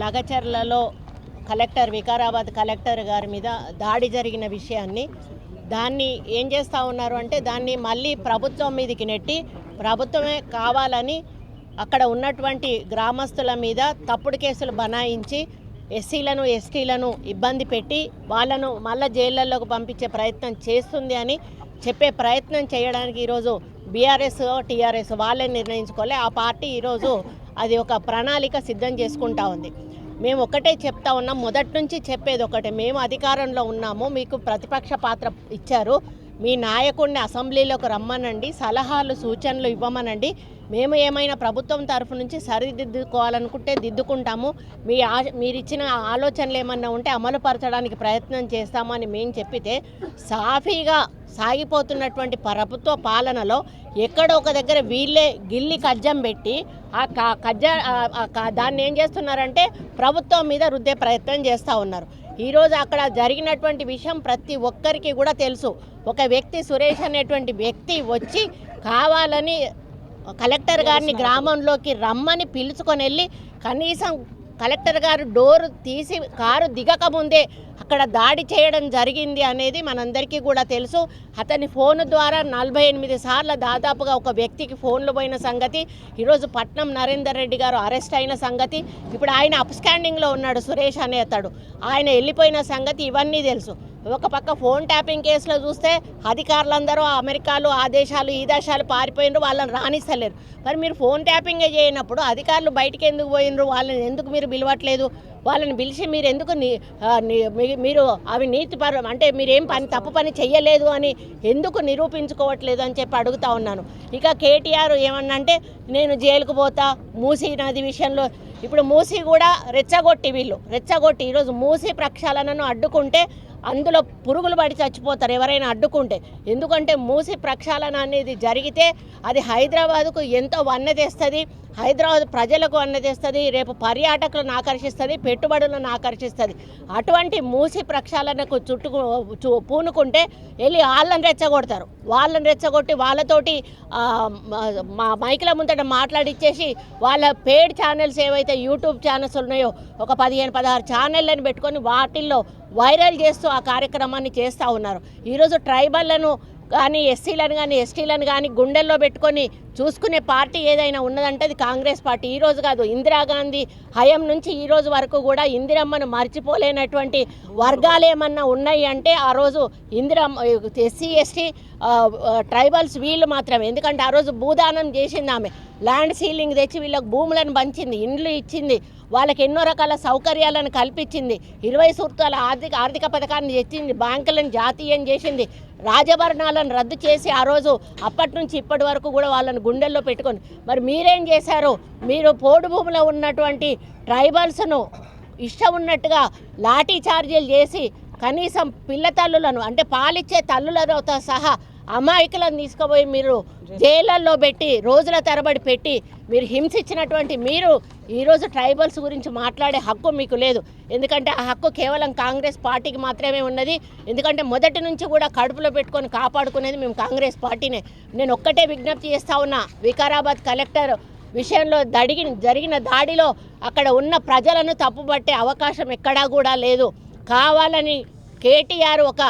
లగచర్లలో collector Vikarabad collector గారి మీద దాడి జరిగిన విషయాన్ని దాన్ని ఏం చేస్తూ ఉన్నారు అంటే దాన్ని మళ్ళీ ప్రభుత్వం మీదకి నెట్టి ప్రభుత్వమే కావాలని అక్కడ ఉన్నటువంటి గ్రామస్తుల మీద తప్పుడు కేసులు బనాయించి ఎస్సీలను ఎస్టీలను ఇబ్బంది పెట్టి వాళ్ళను మళ్ళా జైళ్ళల్లోకి పంపించే ప్రయత్నం చేస్తుంది అని చెప్పే ప్రయత్నం చేయడానికి ఈరోజు బీఆర్ఎస్ టీఆర్ఎస్ వాళ్ళే నిర్ణయించుకోలే. ఆ పార్టీ ఈరోజు అది ఒక ప్రణాళిక సిద్ధం చేసుకుంటా ఉంది. మేము ఒకటే చెప్తా ఉన్నాం. మొదటి నుంచి చెప్పేది ఒకటే. మేము అధికారంలో ఉన్నాము. మీకు ప్రతిపక్ష పాత్ర ఇచ్చారు. మీ నాయకుడిని అసెంబ్లీలోకి రమ్మనండి. సలహాలు సూచనలు ఇవ్వమనండి. మేము ఏమైనా ప్రభుత్వం తరఫు నుంచి సరిదిద్దుకోవాలనుకుంటే దిద్దుకుంటాము. మీ ఆ మీరు ఇచ్చిన ఆలోచనలు ఏమన్నా ఉంటే అమలుపరచడానికి ప్రయత్నం చేస్తామని మేము చెప్పితే సాఫీగా సాగిపోతున్నటువంటి ప్రభుత్వ పాలనలో ఎక్కడో ఒక దగ్గర వీళ్ళే గిల్లి కజ్జం పెట్టి ఆ క- కజ్జ దాన్ని ఏం చేస్తున్నారంటే ప్రభుత్వం మీద రుద్దే ప్రయత్నం చేస్తూ ఉన్నారు. ఈరోజు అక్కడ జరిగినటువంటి విషయం ప్రతి ఒక్కరికి కూడా తెలుసు. ఒక వ్యక్తి సురేష్ అనేటువంటి వ్యక్తి వచ్చి కావాలని కలెక్టర్ గారిని గ్రామంలోకి రమ్మని పిలుచుకొని వెళ్ళి కనీసం కలెక్టర్ గారు డోర్ తీసి కారు దిగక ముందే అక్కడ దాడి చేయడం జరిగింది అనేది మనందరికీ కూడా తెలుసు. అతని ఫోన్ ద్వారా నలభై ఎనిమిది సార్లు దాదాపుగా ఒక వ్యక్తికి ఫోన్లు పోయిన సంగతి ఈరోజు పట్నం నరేందర్ రెడ్డి గారు అరెస్ట్ అయిన సంగతి ఇప్పుడు ఆయన అప్స్టాండింగ్లో ఉన్నాడు సురేష్ అనే అతడు. ఆయన వెళ్ళిపోయిన సంగతి ఇవన్నీ తెలుసు. ఒక పక్క ఫోన్ ట్యాపింగ్ కేసులో చూస్తే అధికారులందరూ అమెరికాలు ఆ దేశాలు ఈ దేశాలు పారిపోయినరు వాళ్ళని రాణిస్తలేరు మరి మీరు ఫోన్ ట్యాపింగే చేయనప్పుడు అధికారులు బయటికి ఎందుకు పోయినరు? వాళ్ళని ఎందుకు మీరు పిలవట్లేదు? వాళ్ళని పిలిచి మీరు ఎందుకు మీరు అవి నీతిపరం అంటే మీరేం పని తప్పు పని చెయ్యలేదు అని ఎందుకు నిరూపించుకోవట్లేదు అని చెప్పి అడుగుతా ఉన్నాను. ఇక కేటీఆర్ ఏమన్నంటే నేను జైలుకు పోతా మూసీ నది విషయంలో ఇప్పుడు మూసీ కూడా రెచ్చగొట్టి వీళ్ళు రెచ్చగొట్టి ఈరోజు మూసీ ప్రక్షాళనను అడ్డుకుంటే అందులో పురుగులు పడి చచ్చిపోతారు ఎవరైనా అడ్డుకుంటే. ఎందుకంటే మూసి ప్రక్షాళన అనేది జరిగితే అది హైదరాబాద్కు ఎంతో వన్న తెస్తుంది హైదరాబాద్ ప్రజలకు వన్నె తెస్తుంది రేపు పర్యాటకులను ఆకర్షిస్తుంది పెట్టుబడులను ఆకర్షిస్తుంది. అటువంటి మూసి ప్రక్షాళనకు చుట్టుకు చు- పూనుకుంటే వెళ్ళి వాళ్ళని రెచ్చగొడతారు. వాళ్ళని రెచ్చగొట్టి వాళ్ళతోటి మా మైకుల ముందట మాట్లాడిచ్చేసి వాళ్ళ పేడ్ ఛానల్స్ ఏవైతే యూట్యూబ్ ఛానల్స్ ఉన్నాయో ఒక పదిహేను పదహారు ఛానళ్ళని పెట్టుకొని వాటిల్లో వైరల్ చేస్తూ ఆ కార్యక్రమాన్ని చేస్తూ ఉన్నారు. ఈరోజు ట్రైబల్లను కానీ ఎస్సీలను కానీ ఎస్టీలను కానీ గుండెల్లో పెట్టుకొని చూసుకునే పార్టీ ఏదైనా ఉన్నదంటే అది కాంగ్రెస్ పార్టీ. ఈరోజు కాదు ఇందిరాగాంధీ హయం నుంచి ఈ రోజు వరకు కూడా ఇందిరమ్మను మర్చిపోలేనటువంటి వర్గాలు ఏమన్నా ఉన్నాయి అంటే ఆ రోజు ఇందిరమ్మ ఎస్సీ ఎస్టీ ట్రైబల్స్ వీళ్ళు మాత్రమే. ఎందుకంటే ఆ రోజు భూదానం చేసింది ఆమె. ల్యాండ్ సీలింగ్ తెచ్చి వీళ్ళకి భూములను పంచింది ఇండ్లు ఇచ్చింది. వాళ్ళకి ఎన్నో రకాల సౌకర్యాలను కల్పించింది. ఇరవై సూత్రాల ఆర్థిక ఆర్థిక పథకాన్ని తెచ్చింది బ్యాంకులను జాతీయం చేసింది. రాజభరణాలను రద్దు చేసి ఆ రోజు అప్పటి నుంచి ఇప్పటి వరకు కూడా వాళ్ళని గుండెల్లో పెట్టుకొని. మరి మీరేం చేశారు? మీరు పోడు భూమిలో ఉన్నటువంటి ట్రైబల్స్ను ఇష్టం ఉన్నట్టుగా లాఠీ చార్జీలు చేసి కనీసం పిల్ల తల్లులను అంటే పాలిచ్చే తల్లులతో సహా అమాయకులను తీసుకుపోయి మీరు జైళ్ళల్లో పెట్టి రోజుల తరబడి పెట్టి మీరు హింసించినటువంటి మీరు ఈరోజు ట్రైబల్స్ గురించి మాట్లాడే హక్కు మీకు లేదు. ఎందుకంటే ఆ హక్కు కేవలం కాంగ్రెస్ పార్టీకి మాత్రమే ఉన్నది. ఎందుకంటే మొదటి నుంచి కూడా కడుపులో పెట్టుకొని కాపాడుకునేది మేము కాంగ్రెస్ పార్టీనే. నేను ఒక్కటే విజ్ఞప్తి చేస్తా ఉన్నా వికారాబాద్ కలెక్టర్ విషయంలో దడిగి జరిగిన దాడిలో అక్కడ ఉన్న ప్రజలను తప్పుపట్టే అవకాశం ఎక్కడా కూడా లేదు. కావాలని కేటీఆర్ ఒక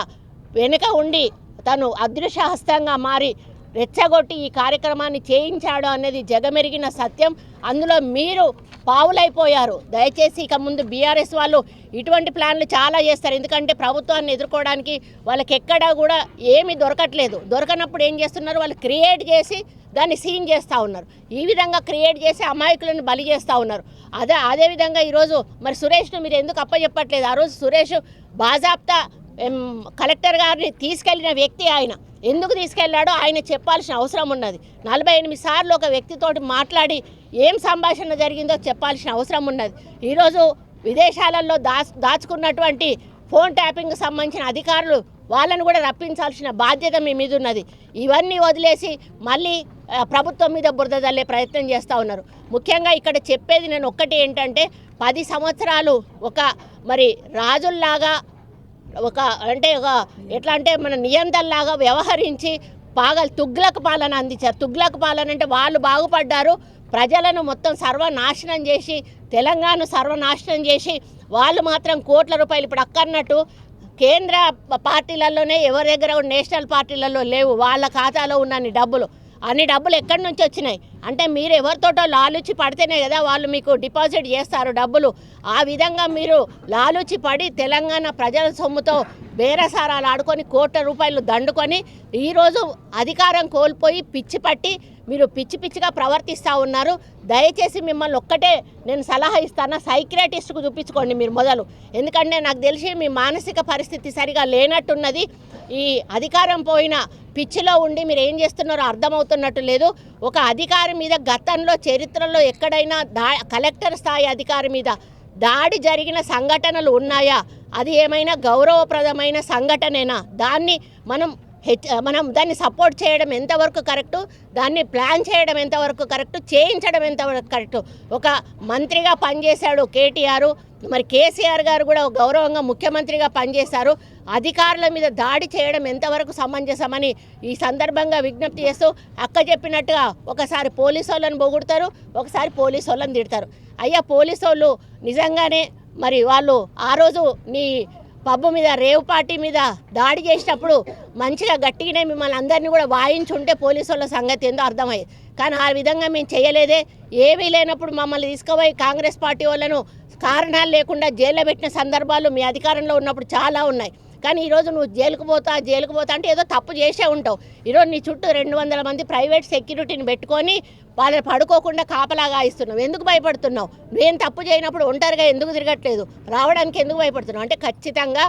వెనుక ఉండి తను అదృశ్య హస్తంగా మారి రెచ్చగొట్టి ఈ కార్యక్రమాన్ని చేయించాడు అనేది జగమెరిగిన సత్యం. అందులో మీరు పావులైపోయారు. దయచేసి ఇక ముందు బీఆర్ఎస్ వాళ్ళు ఇటువంటి ప్లాన్లు చాలా చేస్తారు. ఎందుకంటే ప్రభుత్వాన్ని ఎదుర్కోవడానికి వాళ్ళకి ఎక్కడా కూడా ఏమీ దొరకట్లేదు. దొరకనప్పుడు ఏం చేస్తున్నారు? వాళ్ళు క్రియేట్ చేసి దాన్ని సీన్ చేస్తూ ఉన్నారు. ఈ విధంగా క్రియేట్ చేసి అమాయకులను బలి చేస్తూ ఉన్నారు. అదే అదేవిధంగా ఈరోజు మరి సురేష్ను మీరు ఎందుకు అప్పచెప్పట్లేదు? ఆ రోజు సురేష్ బాజాప్తా కలెక్టర్ గారిని తీసుకెళ్ళిన వ్యక్తి ఆయన. ఎందుకు తీసుకెళ్ళాడో ఆయన చెప్పాల్సిన అవసరం ఉన్నది. నలభై ఎనిమిది సార్లు ఒక వ్యక్తితోటి మాట్లాడి ఏం సంభాషణ జరిగిందో చెప్పాల్సిన అవసరం ఉన్నది. ఈరోజు విదేశాలలో దాచు దాచుకున్నటువంటి ఫోన్ ట్యాపింగ్కి సంబంధించిన అధికారులు వాళ్ళను కూడా రప్పించాల్సిన బాధ్యత మీ మీద ఉన్నది. ఇవన్నీ వదిలేసి మళ్ళీ ప్రభుత్వం మీద బురద చల్లే ప్రయత్నం చేస్తూ ఉన్నారు. ముఖ్యంగా ఇక్కడ చెప్పేది నేను ఒక్కటి ఏంటంటే పది సంవత్సరాలు ఒక మరి రాజుల్లాగా ఒక అంటే ఒక ఎట్లా అంటే మన నియంత్రణలాగా వ్యవహరించి బాగా తుగ్లక్ పాలన అందించారు. తుగ్లక్ పాలన అంటే వాళ్ళు బాగుపడ్డారు. ప్రజలను మొత్తం సర్వనాశనం చేసి తెలంగాణ సర్వనాశనం చేసి వాళ్ళు మాత్రం కోట్ల రూపాయలు ఇప్పుడు అక్కన్నట్టు కేంద్ర పార్టీలలోనే ఎవరి దగ్గర నేషనల్ పార్టీలలో లేవు. వాళ్ళ ఖాతాలో ఉన్నన్ని డబ్బులు అన్ని డబ్బులు ఎక్కడి నుంచి వచ్చినాయి? అంటే మీరు ఎవరితోటో లాలుచి పడితేనే కదా వాళ్ళు మీకు డిపాజిట్ చేస్తారు డబ్బులు. ఆ విధంగా మీరు లాలుచి పడి తెలంగాణ ప్రజల సొమ్ముతో బేరసారాలు ఆడుకొని కోట్ల రూపాయలు దండుకొని ఈరోజు అధికారం కోల్పోయి పిచ్చి పట్టి మీరు పిచ్చి పిచ్చిగా ప్రవర్తిస్తూ ఉన్నారు. దయచేసి మిమ్మల్ని ఒక్కటే నేను సలహా ఇస్తాను? సైక్రియాటిస్ట్కు చూపించుకోండి మీరు మొదలు. ఎందుకంటే నాకు తెలిసి మీ మానసిక పరిస్థితి సరిగా లేనట్టున్నది. ఈ అధికారం పోయిన పిచ్చిలో ఉండి మీరు ఏం చేస్తున్నారో అర్థమవుతున్నట్టు లేదు. ఒక అధికారి మీద గతంలో చరిత్రలో ఎక్కడైనా దా కలెక్టర్ స్థాయి అధికారి మీద దాడి జరిగిన సంఘటనలు ఉన్నాయా? అది ఏమైనా గౌరవప్రదమైన సంఘటనేనా? దాన్ని మనం హెచ్ మనం దాన్ని సపోర్ట్ చేయడం ఎంతవరకు కరెక్టు? దాన్ని ప్లాన్ చేయడం ఎంతవరకు కరెక్టు? చేయించడం ఎంతవరకు కరెక్టు? ఒక మంత్రిగా పనిచేశాడు కేటీఆర్. మరి కేసీఆర్ గారు కూడా గౌరవంగా ముఖ్యమంత్రిగా పనిచేశారు. అధికారుల మీద దాడి చేయడం ఎంతవరకు సమంజసమని ఈ సందర్భంగా విజ్ఞప్తి చేస్తూ అక్క చెప్పినట్టుగా ఒకసారి పోలీసు వాళ్ళని పొగుడతారు ఒకసారి పోలీసు వాళ్ళని తిడతారు. అయ్యా పోలీసు వాళ్ళు నిజంగానే మరి వాళ్ళు ఆ రోజు నీ పబ్బు మీద రేవ్ పార్టీ మీద దాడి చేసినప్పుడు మంచిగా గట్టిగానే మిమ్మల్ని అందరినీ కూడా వాయించుంటే పోలీసు వాళ్ళ సంగతి ఏందో అర్థమయ్యేది. కానీ ఆ విధంగా మేము చేయలేదే. ఏమీ లేనప్పుడు మమ్మల్ని తీసుకుపోయి కాంగ్రెస్ పార్టీ వాళ్ళను కారణాలు లేకుండా జైల్లో పెట్టిన సందర్భాలు మీ అధికారంలో ఉన్నప్పుడు చాలా ఉన్నాయి. కానీ ఈరోజు నువ్వు జైలుకు పోతా జైలుకు పోతా అంటే ఏదో తప్పు చేసే ఉంటావు. ఈరోజు నీ చుట్టూ రెండు వందల మంది ప్రైవేట్ సెక్యూరిటీని పెట్టుకొని వాళ్ళని పడుకోకుండా కాపలాగా ఇస్తున్నావు ఎందుకు భయపడుతున్నావు? నేను తప్పు చేయనప్పుడు ఒంటరిగా ఎందుకు తిరగట్లేదు? రావడానికి ఎందుకు భయపడుతున్నావు? అంటే ఖచ్చితంగా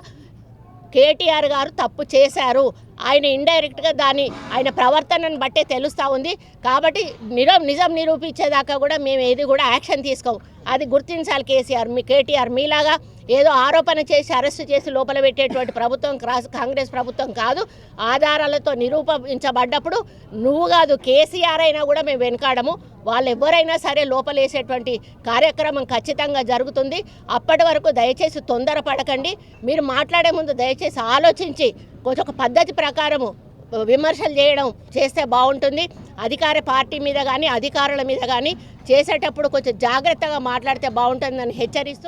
కేటీఆర్ గారు తప్పు చేశారు. ఆయన ఇండైరెక్ట్గా దాని ఆయన ప్రవర్తనను బట్టే తెలుస్తూ ఉంది. కాబట్టి నిజం నిజం నిరూపించేదాకా కూడా మేము ఏది కూడా యాక్షన్ తీసుకోము. అది గుర్తించాలి కేసీఆర్ మీ కేటీఆర్ మీలాగా ఏదో ఆరోపణ చేసి అరెస్టు చేసి లోపల పెట్టేటువంటి ప్రభుత్వం క్రాస్ కాంగ్రెస్ ప్రభుత్వం కాదు. ఆధారాలతో నిరూపించబడ్డప్పుడు నువ్వు కాదు కేసీఆర్ అయినా కూడా మేము వెనకాడము. వాళ్ళు ఎవరైనా సరే లోపలేసేటువంటి కార్యక్రమం ఖచ్చితంగా జరుగుతుంది. అప్పటి వరకు దయచేసి తొందర పడకండి మీరు మాట్లాడే ముందు దయచేసి ఆలోచించి కొంచెం ఒక పద్ధతి ప్రకారము విమర్శలు చేయడం చేస్తే బాగుంటుంది. అధికార పార్టీ మీద కానీ అధికారుల మీద కానీ చేసేటప్పుడు కొంచెం జాగ్రత్తగా మాట్లాడితే బాగుంటుందని హెచ్చరిస్తూ